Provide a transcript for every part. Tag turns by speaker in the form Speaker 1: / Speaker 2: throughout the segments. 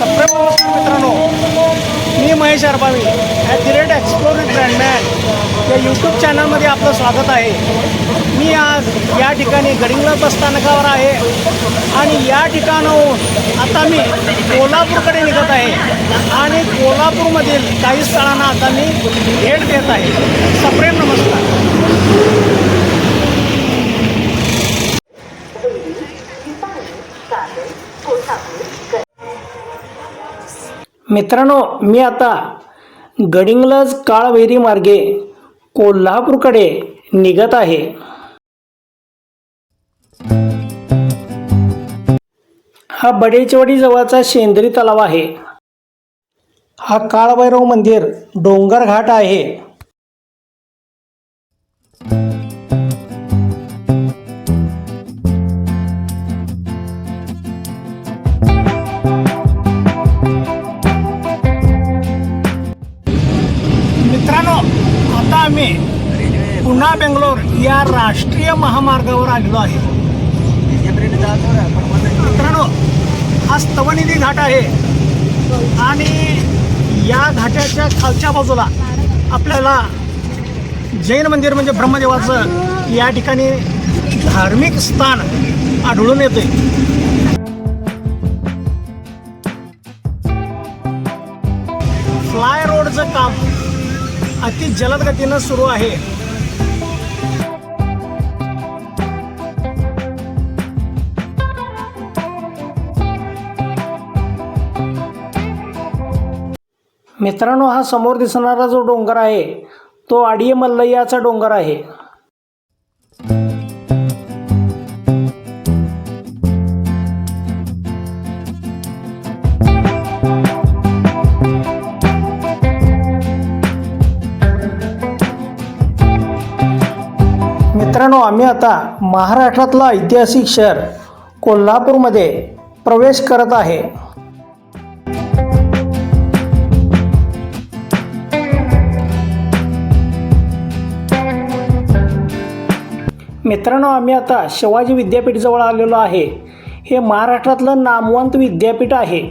Speaker 1: सप्रेम नमस्कार मित्रांनो मी Mahesh Arbavi at the rate explore with Brandman या यूट्यूब चॅनलमध्ये आपलं स्वागत आहे. मी आज या ठिकाणी गडिंगला बस स्थानकावर आहे. आणि या ठिकाणाहून आता मी कोल्हापूरकडे निघत आहे. आणि कोल्हापूरमधील काही स्थळांना आता मी भेट देत आहे. सप्रेम नमस्कार. मित्रांनो मी आता गडिंगलज काळभैरी मार्गे कोल्हापूरकडे निघत आहे. हा बडेचवाडी जवळचा शेंद्री तलाव आहे. हा काळभैरव मंदिर डोंगर घाट आहे. पुन्हा बेंगलोर या राष्ट्रीय महामार्गावर आलेलो आहे. मित्रांनो हा स्तवनिधी घाट आहे. आणि या घाटाच्या खालच्या बाजूला आपल्याला जैन मंदिर म्हणजे ब्रह्मदेवाचं या ठिकाणी धार्मिक स्थान आढळून येते फ्लाय रोडचं काम अति जलद गतीनं सुरू आहे. मित्रांनो हा समोर दिसणारा जो डोंगर आहे तो आडिये मल्लय्याचा डोंगर आहे. मित्रांनो आम्ही आता महाराष्ट्रातला ऐतिहासिक शहर कोल्हापूरमध्ये प्रवेश करत आहे. मित्रांनो आम्ही आता शिवाजी विद्यापीठजवळ आलेलो आहे. हे महाराष्ट्रातलं नामवंत विद्यापीठ आहे.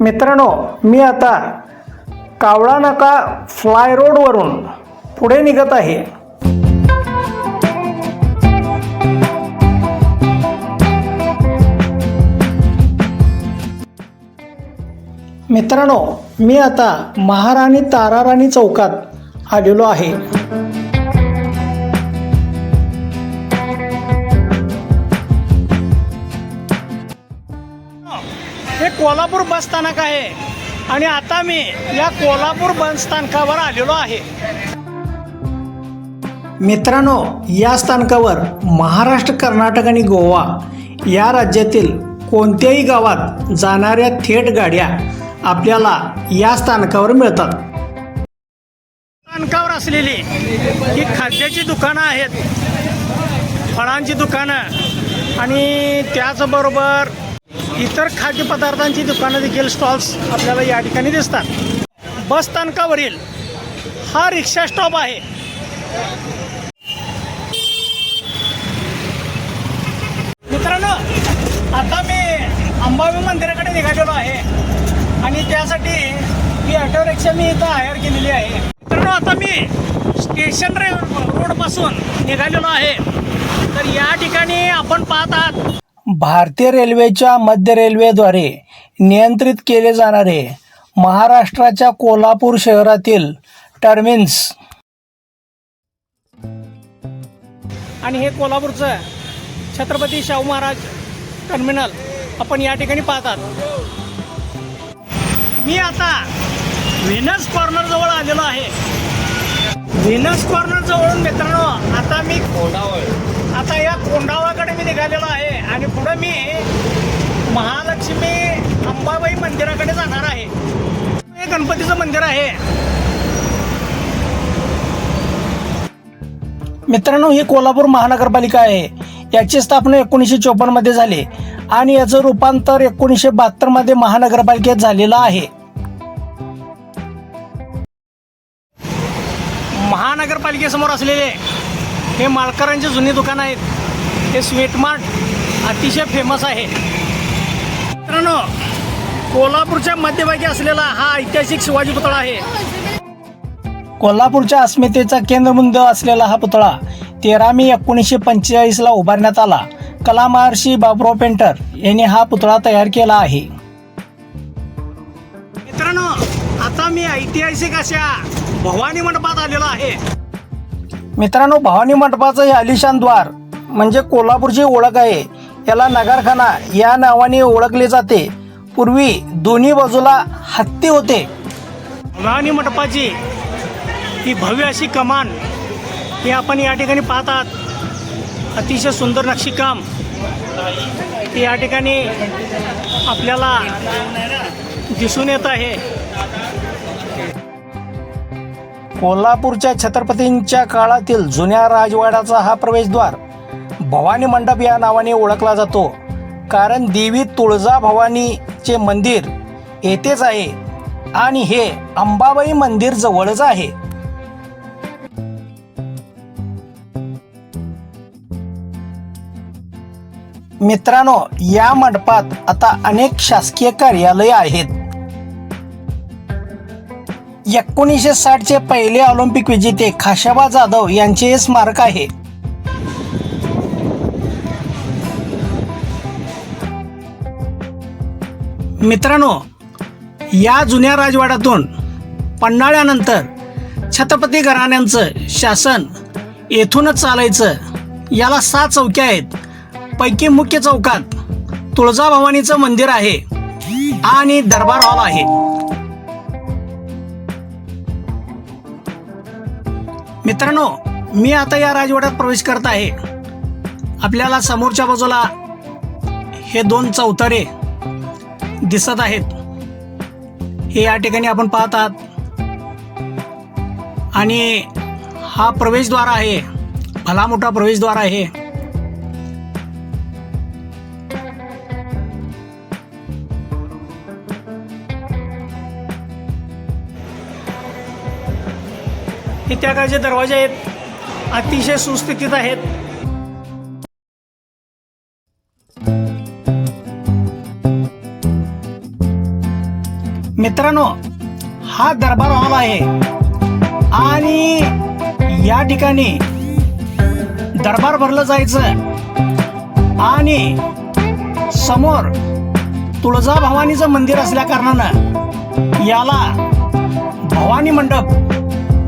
Speaker 1: मित्रांनो मी आता कावळा नाका फ्लाय रोडवरून पुढे निघत आहे. मित्रांनो मी आता महाराणी ताराराणी चौकात आलेलो आहे. हे कोल्हापूर बस स्थानक आहे आणि आता मी या कोल्हापूर बस स्थानकावर आलेलो आहे. मित्रांनो या स्थानकावर महाराष्ट्र कर्नाटक आणि गोवा या राज्यातील कोणत्याही गावात जाणाऱ्या थेट गाड्या आपल्याला या स्थानकावर मिळतात. स्थानकावर असलेली ही खाद्याची दुकानं आहेत. फळांची दुकानं आणि त्याचबरोबर इतर खाद्यपदार्थांची दुकानं देखील स्टॉल्स आपल्याला या ठिकाणी दिसतात. बस स्थानकावरील हा रिक्षा स्टॉप आहे. मित्रांनो आता मी अंबावी मंदिराकडे निघालेलो आहे. आणि त्यासाठी ही ऑटो रिक्षा मी इथं हायर केलेली आहे. मित्रांनो आता मी स्टेशन रे रोडपासून निघालेलो आहे. तर या ठिकाणी आपण पाहत आहात भारतीय रेल्वेच्या मध्य रेल्वेद्वारे नियंत्रित केले जाणारे महाराष्ट्राच्या कोल्हापूर शहरातील टर्मिन्स आणि हे कोल्हापूरचं छत्रपती शाहू महाराज टर्मिनल आपण या ठिकाणी पाहतात मी आता व्हेनस कॉर्नर जवळ आलेलो आहे. व्हेनस कॉर्नर जवळून मित्रांनो आता मी आता या कोंडावाकडे मी निघालेलो आहे आणि पुढे मी महालक्ष्मी अंबाबाई मंदिराकडे जाणार आहे. हे गणपतीचं मंदिर आहे. मित्रांनो ही कोल्हापूर महानगरपालिका आहे. याची स्थापना एकोणीसशे चोपन्नमध्ये झाली. आणि याचं रूपांतर एकोणीसशे बहात्तरमध्ये महानगरपालिकेत झालेलं आहे. महानगरपालिकेसमोर असलेले हे माळकरांचे जुने दुकान आहेत. हे स्वीट मार्ट अतिशय फेमस आहे. मित्रांनो कोल्हापूरच्या मध्यभागी असलेला हा ऐतिहासिक शिवाजी पुतळा आहे. कोल्हापूरच्या अस्मितेचा केंद्रबिंदू असलेला हा पुतळा तेरा मे एकोणीसशे पंचेचाळीसला उभारण्यात आला. कला महर्षी बाबुराव पेंटर यांनी हा पुतळा तयार केला आहे. मित्रांनो आता मी ऐतिहासिक अशा भवानी मंडपात आलेलो आहे. मित्रांनो भवानी मंडपाचं हे आलिशान द्वार म्हणजे कोल्हापूरची ओळख आहे. याला नगरखाना या नावाने ओळखले जाते. पूर्वी दोन्ही बाजूला हत्ती होते. भवानी मंडपाची ही भव्य अशी कमान ही आपण या ठिकाणी पाहतात. अतिशय सुंदर नक्षीकाम या ठिकाणी आपल्याला दिसून येत आहे. कोल्हापूरच्या छत्रपतींच्या काळातील जुन्या राजवाड्याचा हा प्रवेशद्वार भवानी मंडप या नावाने ओळखला जातो. कारण देवी तुळजा भवानीचे मंदिर येथेच आहे आणि हे अंबाबाई मंदिर जवळच आहे. मित्रांनो या मंडपात आता अनेक शासकीय कार्यालये आहेत. एकोणीसशे साठचे पहिले ऑलिम्पिक विजेते खाशाबा जाधव यांचे हे स्मारक आहे. मित्रांनो या जुन्या राजवाड्यातून पन्हाळ्यानंतर छत्रपती घराण्यांचं शासन येथूनच चालायचं याला सात चौक्या आहेत. पैकी मुख्य चौकात तुळजाभवानीचं मंदिर आहे आणि दरबार हॉल आहे. मित्रांनो मी आता या राजवाड्यात प्रवेश करत आहे. आपल्याला समोरच्या बाजूला हे दोन चौतारे दिसत आहेत. हे या ठिकाणी आपण पाहतात. आणि हा प्रवेशद्वार आहे. भला मोठा प्रवेशद्वार आहे. हे दरवाजे आहेत. अतिशय सुस्थितीत आहेत. मित्रांनो हा दरबार हॉल आहे. आणि या ठिकाणी दरबार भरलं जायचं. आणि समोर तुळजा भवानीचं मंदिर असल्या कारणानं याला भवानी मंडप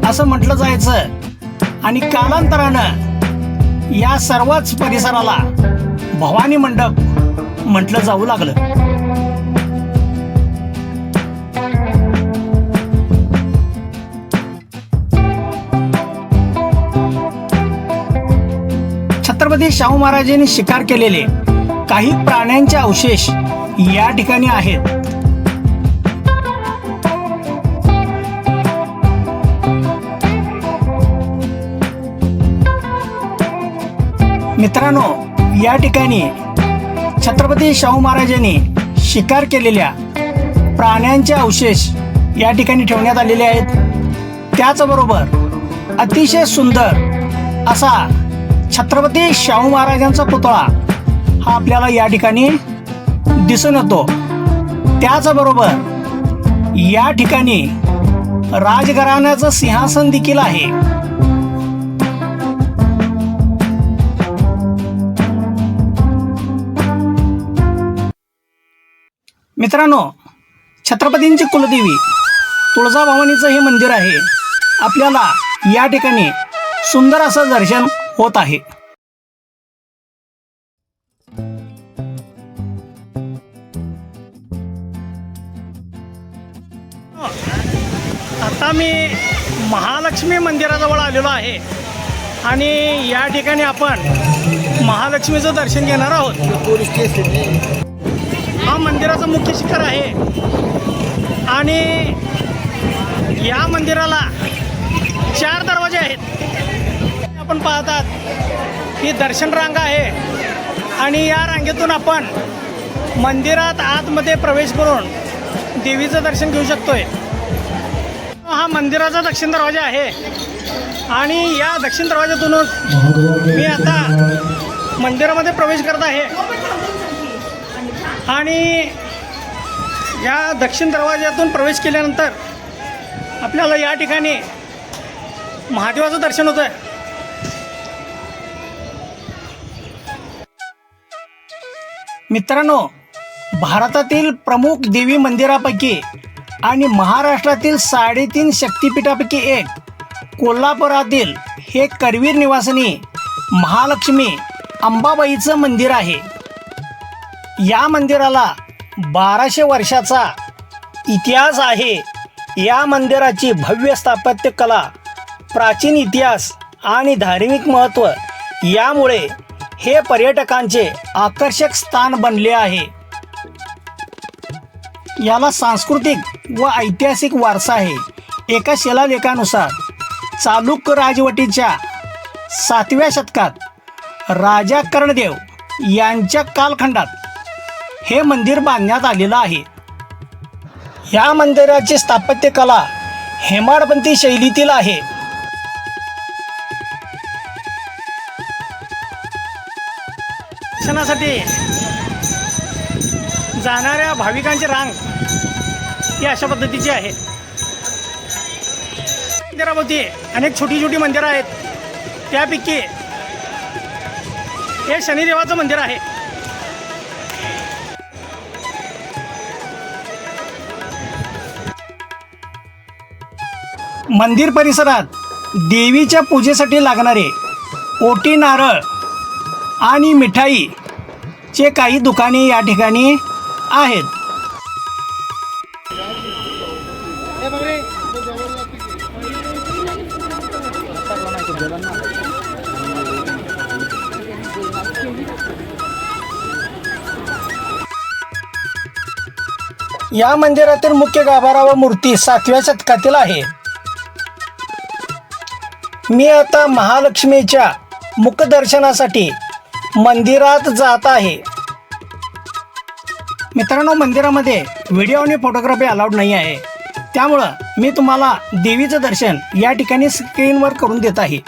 Speaker 1: असं म्हटलं जायचं. आणि कालांतरानं या सर्वच परिसराला भवानी मंडप म्हटलं जाऊ लागलं. छत्रपती शाहू महाराजांनी शिकार केलेले काही प्राण्यांचे अवशेष या ठिकाणी आहेत. मित्रांनो या ठिकाणी छत्रपती शाहू महाराजांनी शिकार केलेल्या प्राण्यांचे अवशेष या ठिकाणी ठेवण्यात आलेले आहेत. त्याचबरोबर अतिशय सुंदर असा छत्रपती शाहू महाराजांचा पुतळा हा आपल्याला या ठिकाणी दिसून येतो. त्याचबरोबर या ठिकाणी राजघराण्याचं सिंहासन देखील आहे. मित्रांनो छत्रपतींची कुलदेवी तुळजाभवानीचं हे मंदिर आहे. आपल्याला या ठिकाणी सुंदर असं दर्शन होत आहे. आता मी महालक्ष्मी मंदिराजवळ आलेलो आहे. आणि या ठिकाणी आपण महालक्ष्मीचं दर्शन घेणार आहोत. हा मंदिराचं मुख्य शिखर आहे. आणि या मंदिराला चार दरवाजे आहेत. आपण पाहतात ही दर्शन रांग आहे. आणि या रांगेतून आपण मंदिरात आतमध्ये प्रवेश करून देवीचं दर्शन घेऊ शकतोय. हा मंदिराचा दक्षिण दरवाजा आहे. आणि या दक्षिण दरवाज्यातूनच मी आता मंदिरामध्ये प्रवेश करत आहे. आणि या दक्षिण दरवाज्यातून प्रवेश केल्यानंतर आपल्याला या ठिकाणी महादेवाचं दर्शन होतं आहे मित्रांनो भारतातील प्रमुख देवी मंदिरापैकी आणि महाराष्ट्रातील साडेतीन शक्तिपीठापैकी एक कोल्हापुरातील हे करवीर निवासिनी महालक्ष्मी अंबाबाईचं मंदिर आहे. या मंदिराला बाराशे वर्षाचा इतिहास आहे. या मंदिराची भव्य स्थापत्यकला प्राचीन इतिहास आणि धार्मिक महत्त्व यामुळे हे पर्यटकांचे आकर्षक स्थान बनले आहे. याला सांस्कृतिक व ऐतिहासिक वारसा आहे. एका शिलालेखानुसार चालुक्य राजवटीच्या सातव्या शतकात राजा कर्णदेव यांच्या कालखंडात हे मंदिर बांधण्यात आलेलं आहे. या मंदिराची स्थापत्यकला हेमाडपंथी शैलीतील आहे. दर्शनासाठी जाणाऱ्या भाविकांची रांग ही अशा पद्धतीची आहे. मंदिराभोवती अनेक छोटी छोटी मंदिरं आहेत. त्यापैकी हे शनिदेवाचं मंदिर आहे. मंदिर परिसरात देवीच्या पूजेसाठी लागणारे ओटी नारळ आणि मिठाई चे काही दुकाने या ठिकाणी आहेत. या मंदिरातील मुख्य गाभारा व मूर्ती सातव्या शतकातील आहे. मी आता महालक्ष्मीच्या मुखदर्शनासाठी मंदिरात जात आहे. मित्रांनो मंदिरामध्ये व्हिडिओ आणि फोटोग्राफी अलाउड नाही आहे. त्यामुळं मी तुम्हाला देवीचं दर्शन या ठिकाणी स्क्रीनवर करून देत आहे.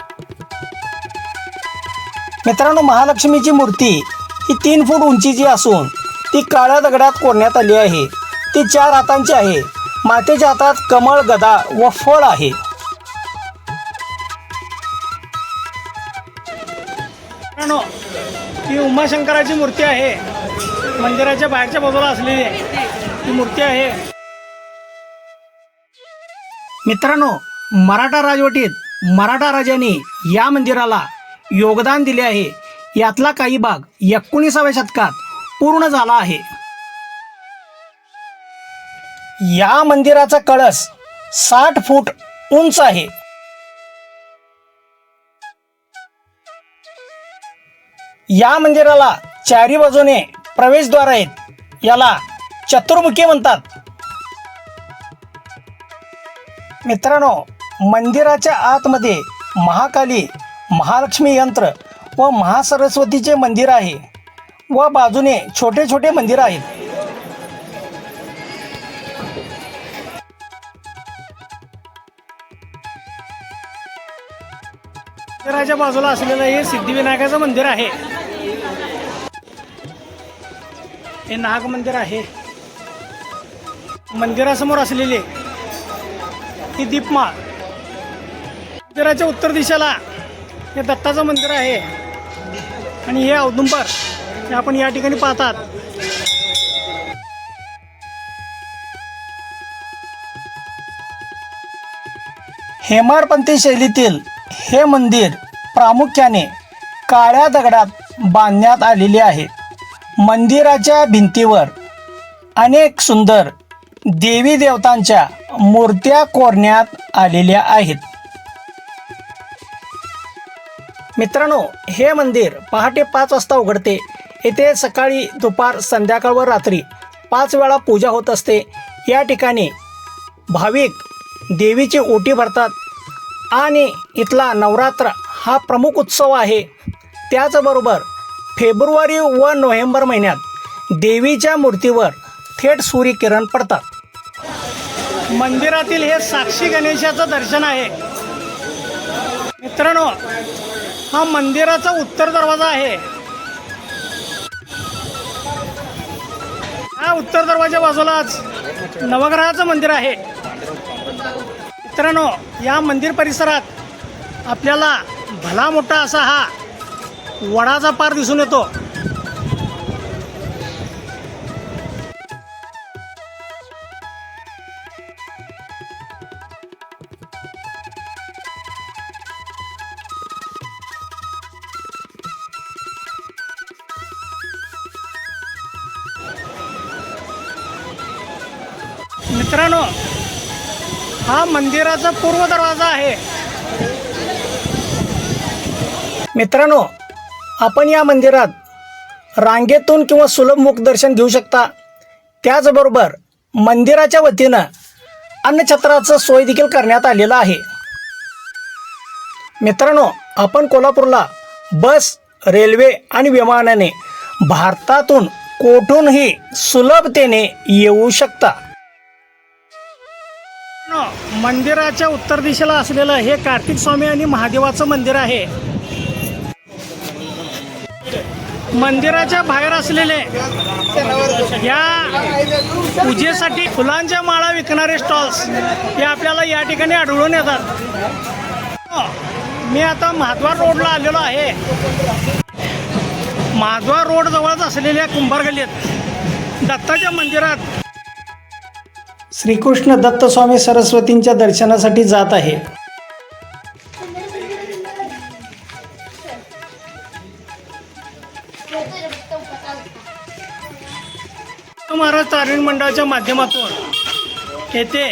Speaker 1: मित्रांनो महालक्ष्मीची मूर्ती ही तीन फूट उंचीची असून ती काळ्या दगडात कोरण्यात आली आहे. ती चार हातांची आहे. मातेच्या हातात कमळ गदा व फळ आहे. उमाशंकराची मूर्ती आहे. मंदिराच्या बाहेरच्या बाजूला असलेली ती मूर्ती आहे. मित्रांनो मराठा राजवटीत मराठा राजांनी या मंदिराला योगदान दिले आहे. यातला काही भाग एकोणीसाव्या शतकात पूर्ण झाला आहे. या मंदिराचा कळस साठ फूट उंच आहे. या मंदिराला चारी बाजूने प्रवेशद्वार आहेत. याला चतुर्मुखी म्हणतात. मित्रांनो मंदिराच्या आतमध्ये महाकाली महालक्ष्मी यंत्र व महासरस्वतीचे मंदिर आहे व बाजूने छोटे छोटे मंदिर आहेत. मंदिराच्या बाजूला असलेलं हे सिद्धिविनायकाचं मंदिर आहे. हे नाग मंदिर आहे. मंदिरासमोर असलेले ही दीपमाळ. मंदिराच्या उत्तर दिशेला हे दत्ताचं मंदिर आहे. आणि हे औदुंबर हे आपण या ठिकाणी पाहतात. हेमाडपंथी शैलीतील हे मंदिर प्रामुख्याने काळ्या दगडात बांधण्यात आलेले आहे. मंदिराच्या भिंतीवर अनेक सुंदर देवी देवतांच्या मूर्त्या कोरण्यात आलेल्या आहेत. मित्रांनो हे मंदिर पहाटे पाच वाजता उघडते. येथे सकाळी दुपार संध्याकाळ व रात्री पाच वेळा पूजा होत असते. या ठिकाणी भाविक देवीची ओटी भरतात. आणि इथला नवरात्र हा प्रमुख उत्सव आहे. त्याचबरोबर फेब्रुवारी व नोव्हेंबर महिन्यात देवीच्या मूर्तीवर थेट सूर्यकिरण पडतात. मंदिरातील हे साक्षी गणेशाचं दर्शन आहे. मित्रांनो हा मंदिराचा उत्तर दरवाजा आहे. हा उत्तर दरवाजा बाजूलाच नवग्रहाचं मंदिर आहे. मित्रांनो या मंदिर परिसरात आपल्याला भला मोठा असा हा वडाचा पार दिसून येतो. मंदिराचा पूर्व दरवाजा आहे. मित्रांनो आपण या मंदिरात रांगेतून किंवा सुलभ मुख दर्शन घेऊ शकता. त्याचबरोबर मंदिराच्या वतीनं अन्नछत्राचं सोय देखील करण्यात आलेलं आहे. मित्रांनो आपण कोल्हापूरला बस रेल्वे आणि विमानाने भारतातून कोठूनही सुलभतेने येऊ शकता. मंदिराच्या उत्तर दिशेला असलेलं हे कार्तिक स्वामी आणि महादेवाचं मंदिर आहे. मंदिराच्या बाहेर असलेले या पूजेसाठी फुलांच्या माळा विकणारे स्टॉल्स हे आपल्याला या ठिकाणी आढळून येतात. मी आता महाद्वार रोडला आलेलो आहे. महाद्वार रोड जवळच असलेल्या कुंभार गल्लीत दत्ताच्या मंदिरात श्रीकृष्ण दत्तस्वामी सरस्वतींच्या दर्शनासाठी जात आहे. महाराज तारण मंडळाच्या माध्यमातून येथे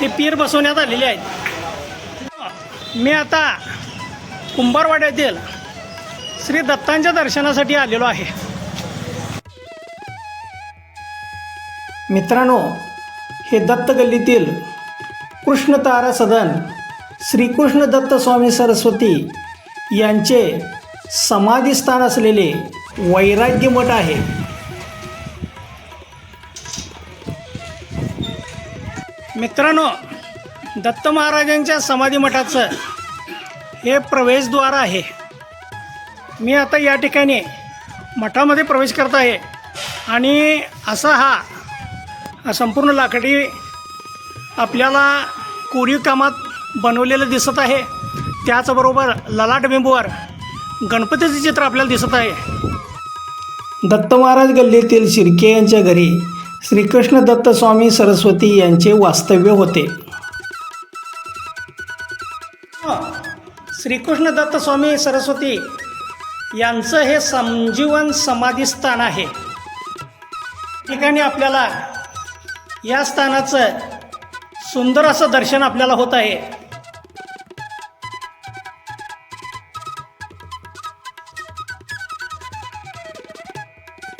Speaker 1: ते पीर बसवण्यात आलेले आहेत. मी आता कुंभारवाड्यातील श्री दत्तांच्या दर्शनासाठी आलेलो आहे. मित्रांनो हे दत्त गल्लीतील सदन श्रीकृष्ण दत्त स्वामी सरस्वती यांचे समाधीस्थान असलेले वैराग्य मठ आहे. मित्रांनो दत्त महाराजांच्या समाधी मठाचं हे प्रवेशद्वार आहे. मी आता या ठिकाणी मठामध्ये प्रवेश करत आहे आणि असा हा संपूर्ण लाकडी आपल्याला कोरीव कामात बनवलेलं दिसत आहे. त्याचबरोबर ललाट बिंबूवर गणपतीचं चित्र आपल्याला दिसत आहे. दत्त महाराज गल्लीतील शिर्के यांच्या घरी श्रीकृष्ण दत्त स्वामी सरस्वती यांचे वास्तव्य होते. श्रीकृष्ण दत्त स्वामी सरस्वती यांचं हे संजीवन समाधी स्थान आहे. ठिकाणी आपल्याला या स्थानाचं सुंदर असं दर्शन आपल्याला होत आहे.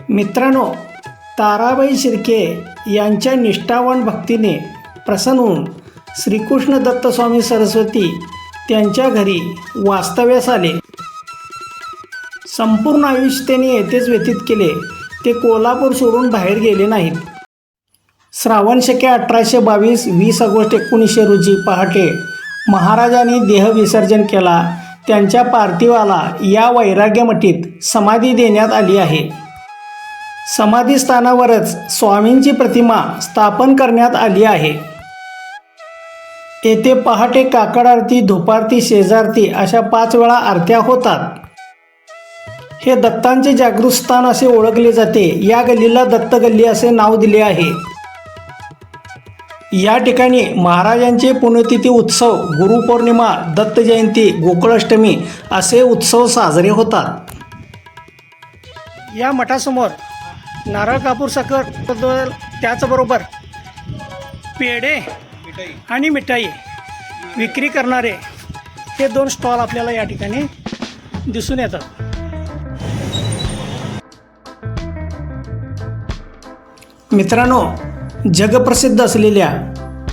Speaker 1: मित्रांनो ताराबाई शिर्के यांच्या निष्ठावान भक्तीने प्रसन्न होऊन श्रीकृष्ण दत्तस्वामी सरस्वती त्यांच्या घरी वास्तव्यास आले. संपूर्ण आयुष्य त्यांनी येथेच व्यतीत केले. ते कोल्हापूर सोडून बाहेर गेले नाहीत. श्रावण शके अठराशे बावीस वीस ऑगस्ट एकोणीसशे रोजी पहाटे महाराजांनी देहविसर्जन केला. त्यांच्या पार्थिवाला या वैराग्यमठीत समाधी देण्यात आली आहे. समाधीस्थानावरच स्वामींची प्रतिमा स्थापन करण्यात आली आहे. येथे पहाटे काकड आरती धुपारती शेजारती अशा पाच वेळा आरत्या होतात. हे दत्तांचे जागृत स्थान असे ओळखले जाते. या गल्लीला दत्त गल्ली असे नाव दिले आहे. या ठिकाणी महाराजांचे पुण्यतिथी उत्सव गुरुपौर्णिमा दत्त जयंती गोकुळाष्टमी असे उत्सव साजरे होतात. या मठासमोर नारळ कापूर साखर त्याचबरोबर पेढे आणि मिठाई विक्री करणारे हे दोन स्टॉल आपल्याला या ठिकाणी दिसून येतात. मित्रांनो जगप्रसिद्ध असलेल्या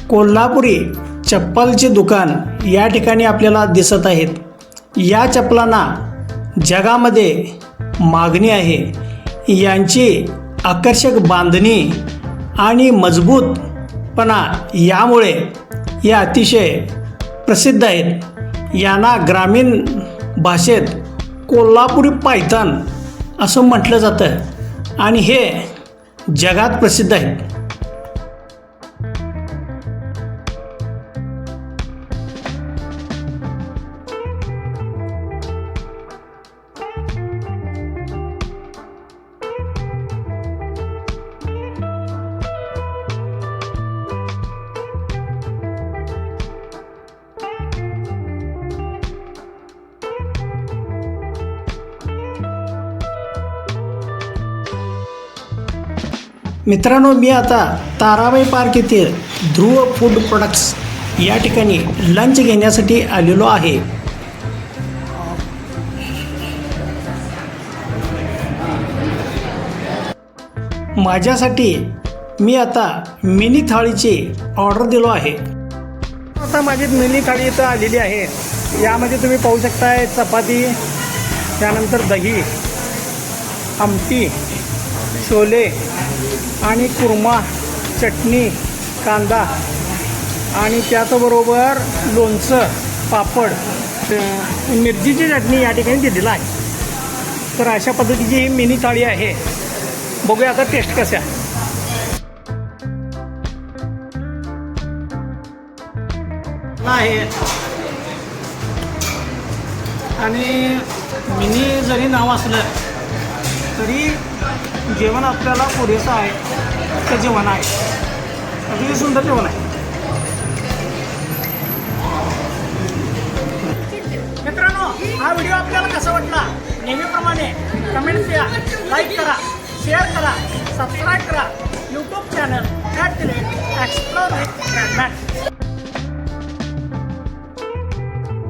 Speaker 1: कोल्हापुरी चप्पलचे दुकान या ठिकाणी आपल्याला दिसत आहेत. या चप्पलांना जगामध्ये मागणी आहे. यांची आकर्षक बांधणी आणि मजबूतपणा यामुळे हे अतिशय प्रसिद्ध आहेत. यांना ग्रामीण भाषेत कोल्हापुरी पायथान असं म्हटलं जातं आणि हे जगात प्रसिद्ध आहेत. मित्रांनो मी आता ताराबाई पार्क येथे ध्रुव फूड प्रोडक्ट्स या ठिकाणी लंच घेण्यासाठी आलेलो आहे. माझ्यासाठी मी आता मिनी थाळीची ऑर्डर दिलो आहे. आता माझी मिनी थाळी इथं आलेली आहे. यामध्ये तुम्ही पाहू शकताय चपाती त्यानंतर दही आमटी छोले आणि कुर्मा चटणी कांदा आणि त्याचबरोबर लोणचं पापड मिरचीची चटणी या ठिकाणी दिलेलं आहे. तर अशा पद्धतीची ही मिनी थाळी आहे. बघूया आता टेस्ट कसा आहे. आणि मिनी जरी नाव असलं तरी जेवण आपल्याला पुरेसं आहे ते जेवण आहे. अतिशय सुंदर जेवण आहे. मित्रांनो हा व्हिडिओ आपल्याला कसा वाटला? नेहमीप्रमाणे कमेंट द्या लाईक करा शेअर करा सबस्क्राईब करा. YouTube channel at explore